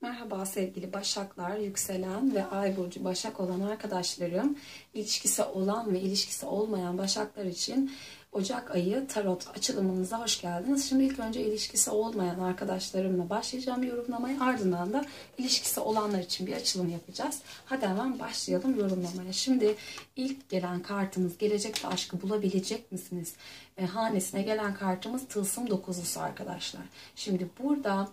Merhaba sevgili Başaklar, yükselen ve ay burcu Başak olan arkadaşlarım. İlişkisi olan ve ilişkisi olmayan Başaklar için Ocak ayı tarot açılımınıza hoş geldiniz. Şimdi ilk önce ilişkisi olmayan arkadaşlarımla başlayacağım yorumlamaya. Ardından da ilişkisi olanlar için bir açılım yapacağız. Hadi hemen başlayalım yorumlamaya. Şimdi ilk gelen kartımız gelecekte aşkı bulabilecek misiniz? E, hanesine gelen kartımız tılsım dokuzusu arkadaşlar. Şimdi burada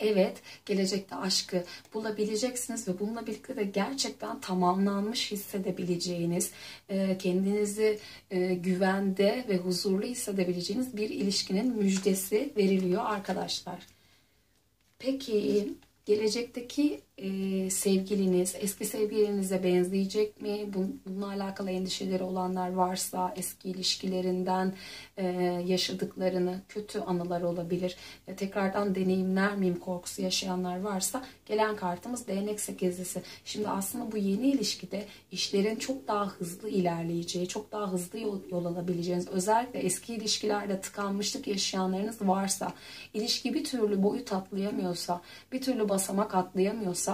Evet, gelecekte aşkı bulabileceksiniz ve bununla birlikte de gerçekten tamamlanmış hissedebileceğiniz, e, kendinizi e, güvende ve huzurlu hissedebileceğiniz bir ilişkinin müjdesi veriliyor arkadaşlar. Peki gelecekteki e, sevgiliniz eski sevgilinize benzeyecek mi? Bununla alakalı endişeleri olanlar varsa eski ilişkilerinden e, yaşadıklarını kötü anılar olabilir. E, tekrardan deneyimler miyim korkusu yaşayanlar varsa gelen kartımız değnek sekizlisi. Şimdi aslında bu yeni ilişkide işlerin çok daha hızlı ilerleyeceği, çok daha hızlı yol, yol alabileceğiniz özellikle eski ilişkilerde tıkanmışlık yaşayanlarınız varsa ilişki bir türlü boyut atlayamıyorsa, bir türlü basamak atlayamıyorsa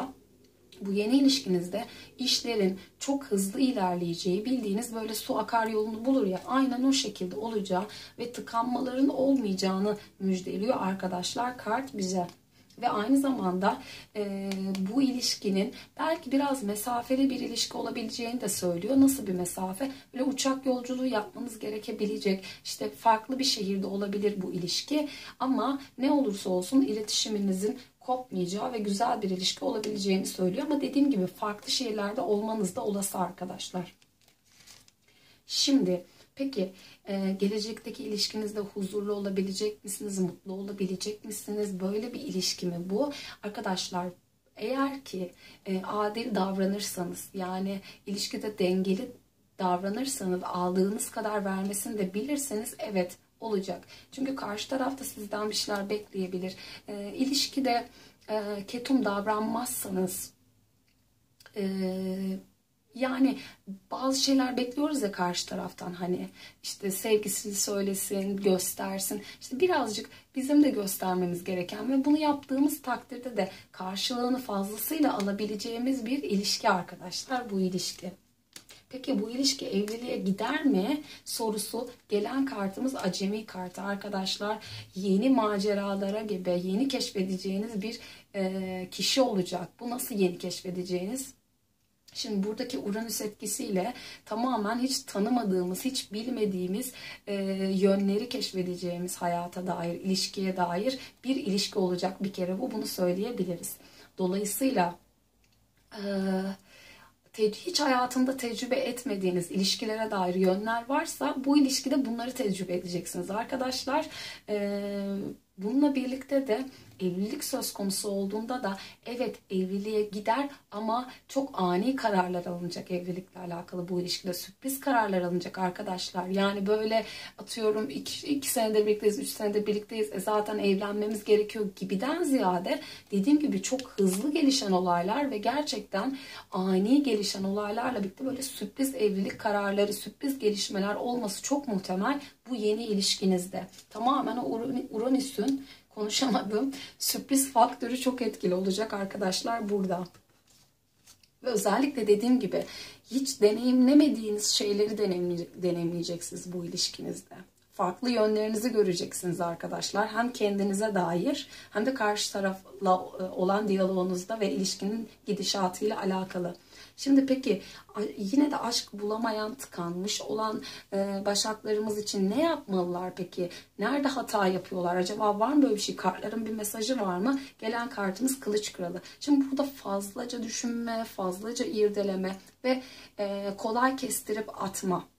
bu yeni ilişkinizde işlerin çok hızlı ilerleyeceği bildiğiniz böyle su akar yolunu bulur ya aynen o şekilde olacağı ve tıkanmaların olmayacağını müjdeliyor arkadaşlar kart bize. Ve aynı zamanda e, bu ilişkinin belki biraz mesafeli bir ilişki olabileceğini de söylüyor. Nasıl bir mesafe? Böyle uçak yolculuğu yapmanız gerekebilecek. İşte farklı bir şehirde olabilir bu ilişki. Ama ne olursa olsun iletişiminizin kopmayacağı ve güzel bir ilişki olabileceğini söylüyor. Ama dediğim gibi farklı şehirlerde olmanız da olası arkadaşlar. Şimdi peki e, gelecekteki ilişkinizde huzurlu olabilecek misiniz? Mutlu olabilecek misiniz? Böyle bir ilişki mi bu? Arkadaşlar eğer ki e, adil davranırsanız yani ilişkide dengeli davranırsanız aldığınız kadar vermesini de bilirseniz evet olacak. Çünkü karşı tarafta sizden bir şeyler bekleyebilir. E, ilişkide e, ketum davranmazsanız e, yani bazı şeyler bekliyoruz ya karşı taraftan hani işte sevgisini söylesin, göstersin. İşte birazcık bizim de göstermemiz gereken ve bunu yaptığımız takdirde de karşılığını fazlasıyla alabileceğimiz bir ilişki arkadaşlar bu ilişki. Peki bu ilişki evliliğe gider mi? Sorusu gelen kartımız acemi kartı arkadaşlar. Yeni maceralara gibi yeni keşfedeceğiniz bir e, kişi olacak. Bu nasıl yeni keşfedeceğiniz? Şimdi buradaki Uranüs etkisiyle tamamen hiç tanımadığımız, hiç bilmediğimiz e, yönleri keşfedeceğimiz hayata dair, ilişkiye dair bir ilişki olacak bir kere bu. Bunu söyleyebiliriz. Dolayısıyla e, hiç hayatında tecrübe etmediğiniz ilişkilere dair yönler varsa bu ilişkide bunları tecrübe edeceksiniz arkadaşlar. Bununla birlikte de evlilik söz konusu olduğunda da evet evliliğe gider ama çok ani kararlar alınacak evlilikle alakalı bu ilişkide sürpriz kararlar alınacak arkadaşlar. Yani böyle atıyorum iki, iki senede birlikteyiz, üç senede birlikteyiz e zaten evlenmemiz gerekiyor gibiden ziyade dediğim gibi çok hızlı gelişen olaylar ve gerçekten ani gelişen olaylarla birlikte böyle sürpriz evlilik kararları, sürpriz gelişmeler olması çok muhtemel bu yeni ilişkinizde. Tamamen o Uranüs'ün konuşamadım. Sürpriz faktörü çok etkili olacak arkadaşlar burada. Ve özellikle dediğim gibi hiç deneyimlemediğiniz şeyleri deneyimleyeceksiniz bu ilişkinizde. Farklı yönlerinizi göreceksiniz arkadaşlar. Hem kendinize dair hem de karşı tarafla e, olan diyaloğunuzda ve ilişkinin gidişatıyla alakalı. Şimdi peki yine de aşk bulamayan, tıkanmış olan e, başaklarımız için ne yapmalılar peki? Nerede hata yapıyorlar? Acaba var mı böyle bir şey? Kartların bir mesajı var mı? Gelen kartımız Kılıç Kralı. Şimdi burada fazlaca düşünme, fazlaca irdeleme ve e, kolay kestirip atma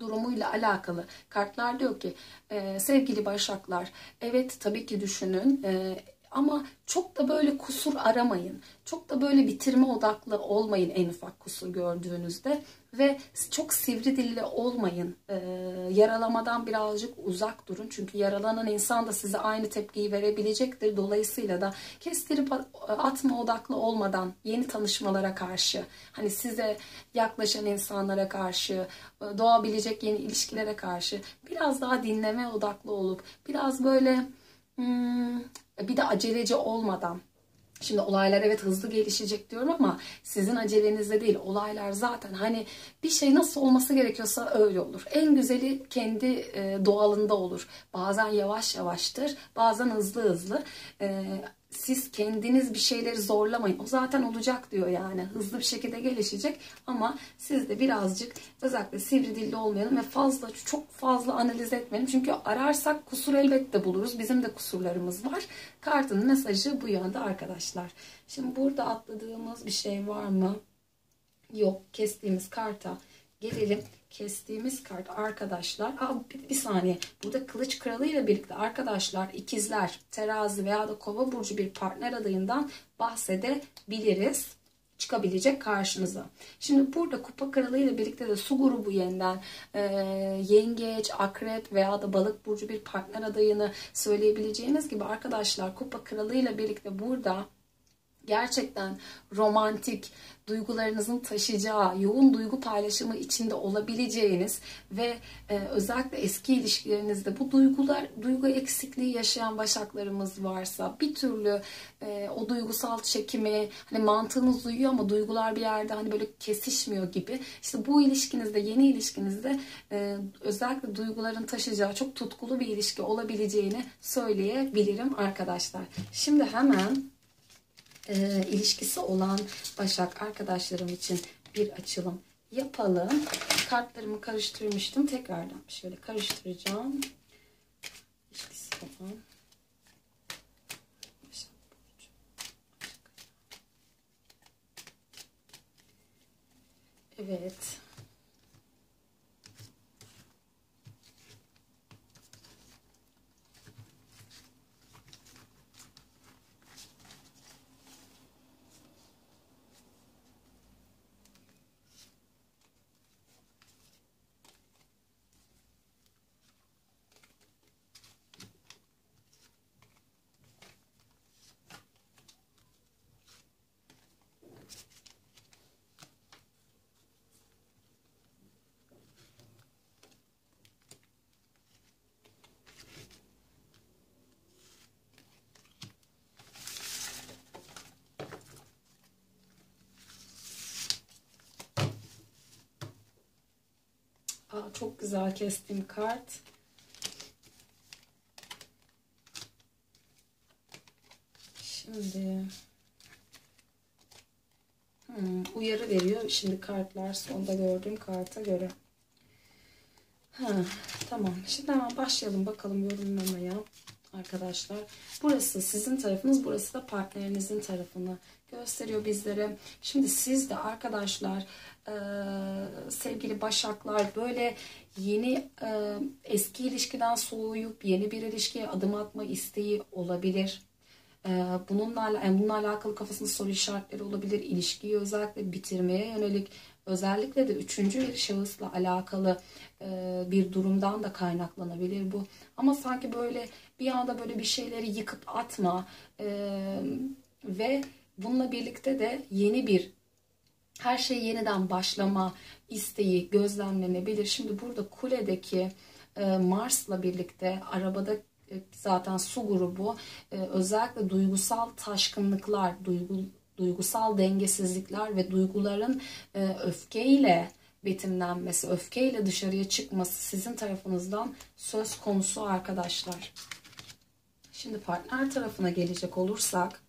durumuyla alakalı kartlar diyor ki e, sevgili başaklar evet tabii ki düşünün e, ama çok da böyle kusur aramayın. Çok da böyle bitirme odaklı olmayın en ufak kusur gördüğünüzde. Ve çok sivri dilli olmayın. Ee, yaralamadan birazcık uzak durun. Çünkü yaralanan insan da size aynı tepkiyi verebilecektir. Dolayısıyla da kestirip atma odaklı olmadan yeni tanışmalara karşı, hani size yaklaşan insanlara karşı, doğabilecek yeni ilişkilere karşı biraz daha dinleme odaklı olup biraz böyle hmm, bir de aceleci olmadan Şimdi olaylar evet hızlı gelişecek diyorum ama sizin acelenizde değil. Olaylar zaten hani bir şey nasıl olması gerekiyorsa öyle olur. En güzeli kendi e, doğalında olur. Bazen yavaş yavaştır, bazen hızlı hızlı. Siz kendiniz bir şeyleri zorlamayın. O zaten olacak diyor yani. Hızlı bir şekilde gelişecek ama siz de birazcık özellikle sivri dilli olmayalım ve fazla çok fazla analiz etmeyelim. Çünkü ararsak kusur elbette buluruz. Bizim de kusurlarımız var. Kartın mesajı bu yönde arkadaşlar. Şimdi burada atladığımız bir şey var mı? Yok. Kestiğimiz karta gelelim kestiğimiz kart arkadaşlar. Aa, bir, bir saniye. Burada kılıç kralı ile birlikte arkadaşlar ikizler, terazi veya da kova burcu bir partner adayından bahsedebiliriz çıkabilecek karşınıza. Şimdi burada kupa kralı ile birlikte de su grubu yeniden e, yengeç, akrep veya da balık burcu bir partner adayını söyleyebileceğiniz gibi arkadaşlar kupa kralı ile birlikte burada gerçekten romantik duygularınızın taşıyacağı, yoğun duygu paylaşımı içinde olabileceğiniz ve e, özellikle eski ilişkilerinizde bu duygular, duygu eksikliği yaşayan başaklarımız varsa bir türlü e, o duygusal çekimi hani mantığınız duyuyor ama duygular bir yerde hani böyle kesişmiyor gibi. İşte bu ilişkinizde, yeni ilişkinizde e, özellikle duyguların taşıyacağı çok tutkulu bir ilişki olabileceğini söyleyebilirim arkadaşlar. Şimdi hemen e, ilişkisi olan Başak arkadaşlarım için bir açılım yapalım. Kartlarımı karıştırmıştım. Tekrardan şöyle karıştıracağım. İlişkisi olan Evet. Aa, çok güzel kestiğim kart. Şimdi hmm, uyarı veriyor. Şimdi kartlar sonda gördüğüm karta göre. Ha, tamam. Şimdi hemen başlayalım bakalım yorumlamaya arkadaşlar. Burası sizin tarafınız, burası da partnerinizin tarafını gösteriyor bizlere. Şimdi siz de arkadaşlar e, sevgili başaklar böyle yeni e, eski ilişkiden soğuyup yeni bir ilişkiye adım atma isteği olabilir. E, bununla, yani bununla alakalı kafasında soru işaretleri olabilir. İlişkiyi özellikle bitirmeye yönelik özellikle de üçüncü bir şahısla alakalı bir durumdan da kaynaklanabilir bu. Ama sanki böyle bir anda böyle bir şeyleri yıkıp atma e, ve bununla birlikte de yeni bir her şey yeniden başlama isteği gözlemlenebilir. Şimdi burada kuledeki e, Mars'la birlikte arabada e, zaten su grubu e, özellikle duygusal taşkınlıklar, duygu, duygusal dengesizlikler ve duyguların e, öfkeyle betimlenmesi, öfkeyle dışarıya çıkması sizin tarafınızdan söz konusu arkadaşlar. Şimdi partner tarafına gelecek olursak,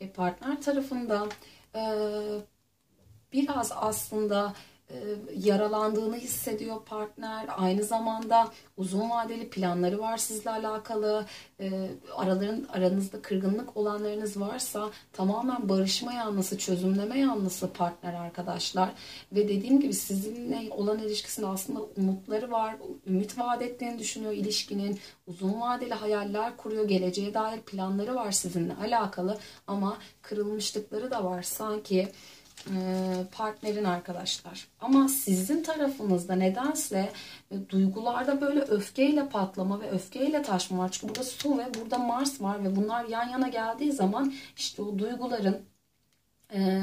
e, partner tarafında e, biraz aslında yaralandığını hissediyor partner. Aynı zamanda uzun vadeli planları var sizle alakalı. E, araların aranızda kırgınlık olanlarınız varsa tamamen barışma yanlısı, çözümleme yanlısı partner arkadaşlar. Ve dediğim gibi sizinle olan ilişkisinde aslında umutları var. Ümit vaat ettiğini düşünüyor ilişkinin. Uzun vadeli hayaller kuruyor. Geleceğe dair planları var sizinle alakalı. Ama kırılmışlıkları da var. Sanki e, partnerin arkadaşlar. Ama sizin tarafınızda nedense e, duygularda böyle öfkeyle patlama ve öfkeyle taşma var. Çünkü burada su ve burada Mars var ve bunlar yan yana geldiği zaman işte o duyguların e,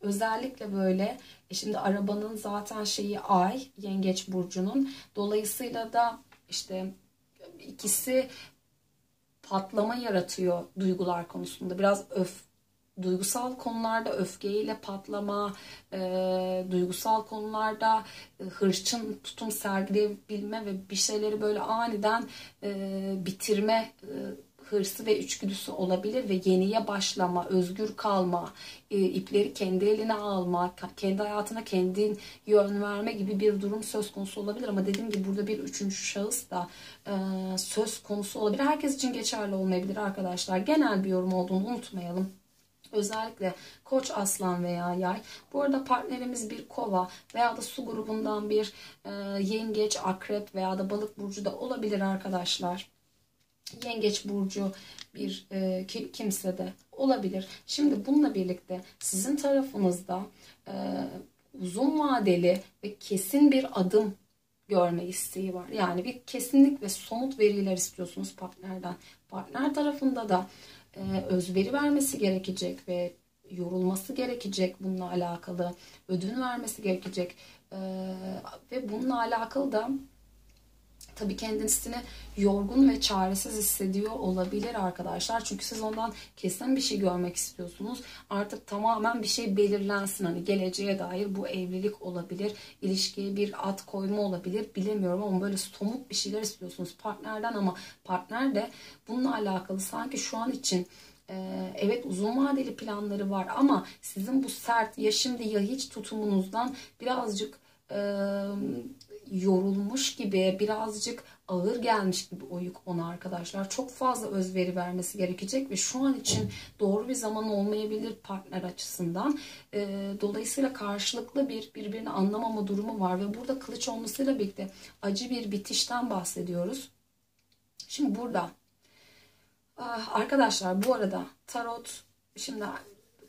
özellikle böyle şimdi arabanın zaten şeyi ay yengeç burcunun dolayısıyla da işte ikisi patlama yaratıyor duygular konusunda. Biraz öf duygusal konularda öfkeyle patlama, e, duygusal konularda e, hırçın tutum sergileyebilme ve bir şeyleri böyle aniden e, bitirme e, hırsı ve içgüdüsü olabilir ve yeniye başlama, özgür kalma, e, ipleri kendi eline alma, kendi hayatına kendin yön verme gibi bir durum söz konusu olabilir. Ama dediğim gibi burada bir üçüncü şahıs da e, söz konusu olabilir. Herkes için geçerli olmayabilir arkadaşlar. Genel bir yorum olduğunu unutmayalım. Özellikle koç, aslan veya yay. Bu arada partnerimiz bir kova veya da su grubundan bir e, yengeç, akrep veya da balık burcu da olabilir arkadaşlar. Yengeç burcu bir e, kimse de olabilir. Şimdi bununla birlikte sizin tarafınızda e, uzun vadeli ve kesin bir adım görme isteği var. Yani bir kesinlik ve somut veriler istiyorsunuz partnerden. Partner tarafında da e, özveri vermesi gerekecek ve yorulması gerekecek bununla alakalı. Ödün vermesi gerekecek. E, ve bununla alakalı da tabii kendisini yorgun ve çaresiz hissediyor olabilir arkadaşlar. Çünkü siz ondan kesin bir şey görmek istiyorsunuz. Artık tamamen bir şey belirlensin. Hani geleceğe dair bu evlilik olabilir. ilişkiye bir at koyma olabilir. Bilemiyorum ama böyle somut bir şeyler istiyorsunuz partnerden ama partner de bununla alakalı sanki şu an için e, evet uzun vadeli planları var ama sizin bu sert ya şimdi ya hiç tutumunuzdan birazcık yorulmuş gibi birazcık ağır gelmiş gibi o yük ona arkadaşlar. Çok fazla özveri vermesi gerekecek ve şu an için doğru bir zaman olmayabilir partner açısından. E, dolayısıyla karşılıklı bir birbirini anlamama durumu var ve burada kılıç olmasıyla birlikte acı bir bitişten bahsediyoruz. Şimdi burada ah, arkadaşlar bu arada tarot şimdi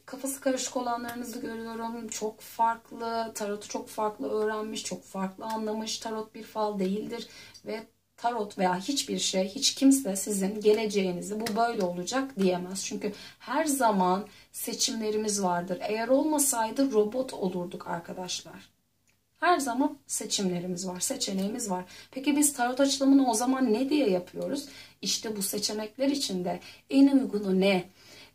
kafası karışık olanlarınızı görüyorum. Çok farklı, tarotu çok farklı öğrenmiş, çok farklı anlamış. Tarot bir fal değildir ve tarot veya hiçbir şey, hiç kimse sizin geleceğinizi bu böyle olacak diyemez. Çünkü her zaman seçimlerimiz vardır. Eğer olmasaydı robot olurduk arkadaşlar. Her zaman seçimlerimiz var, seçeneğimiz var. Peki biz tarot açılımını o zaman ne diye yapıyoruz? İşte bu seçenekler içinde en uygunu ne?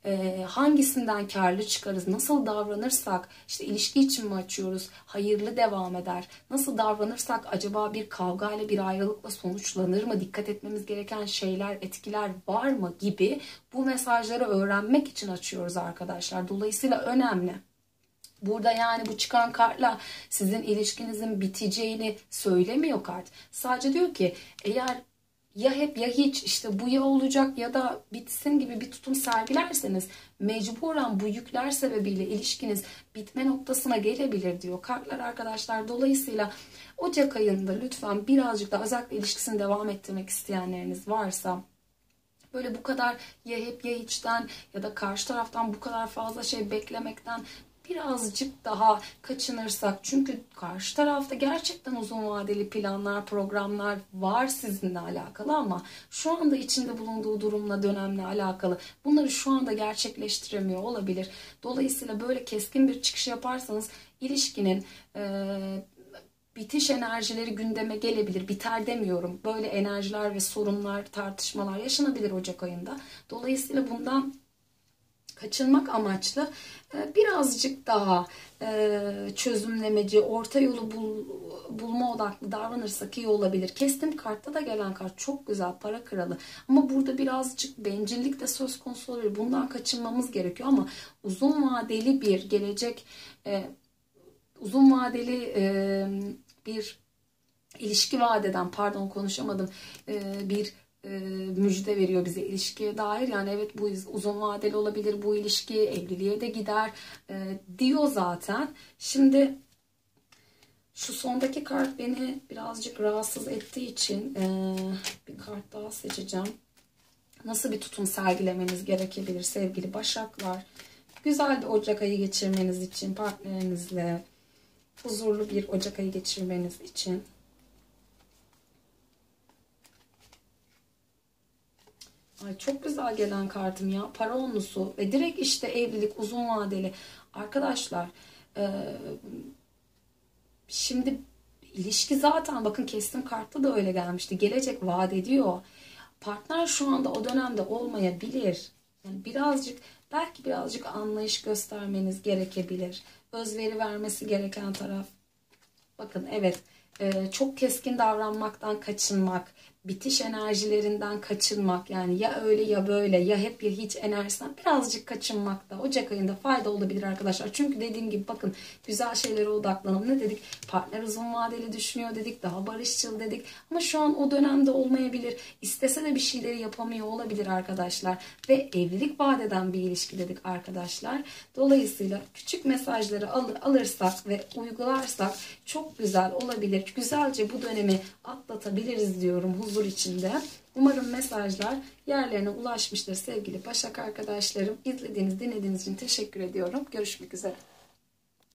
E, hangisinden karlı çıkarız, nasıl davranırsak, işte ilişki için mi açıyoruz, hayırlı devam eder, nasıl davranırsak acaba bir kavga ile bir ayrılıkla sonuçlanır mı, dikkat etmemiz gereken şeyler, etkiler var mı gibi bu mesajları öğrenmek için açıyoruz arkadaşlar. Dolayısıyla önemli. Burada yani bu çıkan kartla sizin ilişkinizin biteceğini söylemiyor kart. Sadece diyor ki eğer ya hep ya hiç işte bu ya olacak ya da bitsin gibi bir tutum sergilerseniz mecburen bu yükler sebebiyle ilişkiniz bitme noktasına gelebilir diyor kartlar arkadaşlar. Dolayısıyla Ocak ayında lütfen birazcık da özellikle ilişkisini devam ettirmek isteyenleriniz varsa böyle bu kadar ya hep ya hiçten ya da karşı taraftan bu kadar fazla şey beklemekten birazcık daha kaçınırsak çünkü karşı tarafta gerçekten uzun vadeli planlar, programlar var sizinle alakalı ama şu anda içinde bulunduğu durumla, dönemle alakalı bunları şu anda gerçekleştiremiyor olabilir. Dolayısıyla böyle keskin bir çıkış yaparsanız ilişkinin e, bitiş enerjileri gündeme gelebilir. Biter demiyorum. Böyle enerjiler ve sorunlar, tartışmalar yaşanabilir Ocak ayında. Dolayısıyla bundan kaçınmak amaçlı e, birazcık daha e, çözümlemeci, orta yolu bul, bulma odaklı davranırsak iyi olabilir. Kestim kartta da gelen kart çok güzel, para kralı. Ama burada birazcık bencillik de söz konusu olabilir. Bundan kaçınmamız gerekiyor ama uzun vadeli bir gelecek, e, uzun vadeli bir ilişki vadeden, pardon konuşamadım, bir e, müjde veriyor bize ilişkiye dair. Yani evet bu uzun vadeli olabilir bu ilişki evliliğe de gider e, diyor zaten. Şimdi şu sondaki kart beni birazcık rahatsız ettiği için e, bir kart daha seçeceğim. Nasıl bir tutum sergilemeniz gerekebilir sevgili başaklar? Güzel bir Ocak ayı geçirmeniz için partnerinizle huzurlu bir Ocak ayı geçirmeniz için Ay çok güzel gelen kartım ya. Para onlusu ve direkt işte evlilik uzun vadeli. Arkadaşlar e, şimdi ilişki zaten bakın kestim kartta da öyle gelmişti. Gelecek vaat ediyor. partner şu anda o dönemde olmayabilir. Yani birazcık belki birazcık anlayış göstermeniz gerekebilir. Özveri vermesi gereken taraf. Bakın evet e, çok keskin davranmaktan kaçınmak, bitiş enerjilerinden kaçınmak yani ya öyle ya böyle ya hep ya hiç enerjisinden birazcık kaçınmakta Ocak ayında fayda olabilir arkadaşlar. Çünkü dediğim gibi bakın güzel şeylere odaklanalım. Ne dedik? Partner uzun vadeli düşünüyor dedik. Daha barışçıl dedik. Ama şu an o dönemde olmayabilir. İstese de bir şeyleri yapamıyor olabilir arkadaşlar. Ve evlilik vadeden bir ilişki dedik arkadaşlar. Dolayısıyla küçük mesajları al alırsak ve uygularsak çok güzel olabilir. Güzelce bu dönemi atlatabiliriz diyorum huzur içinde. Umarım mesajlar yerlerine ulaşmıştır sevgili Başak arkadaşlarım. İzlediğiniz, dinlediğiniz için teşekkür ediyorum. Görüşmek üzere.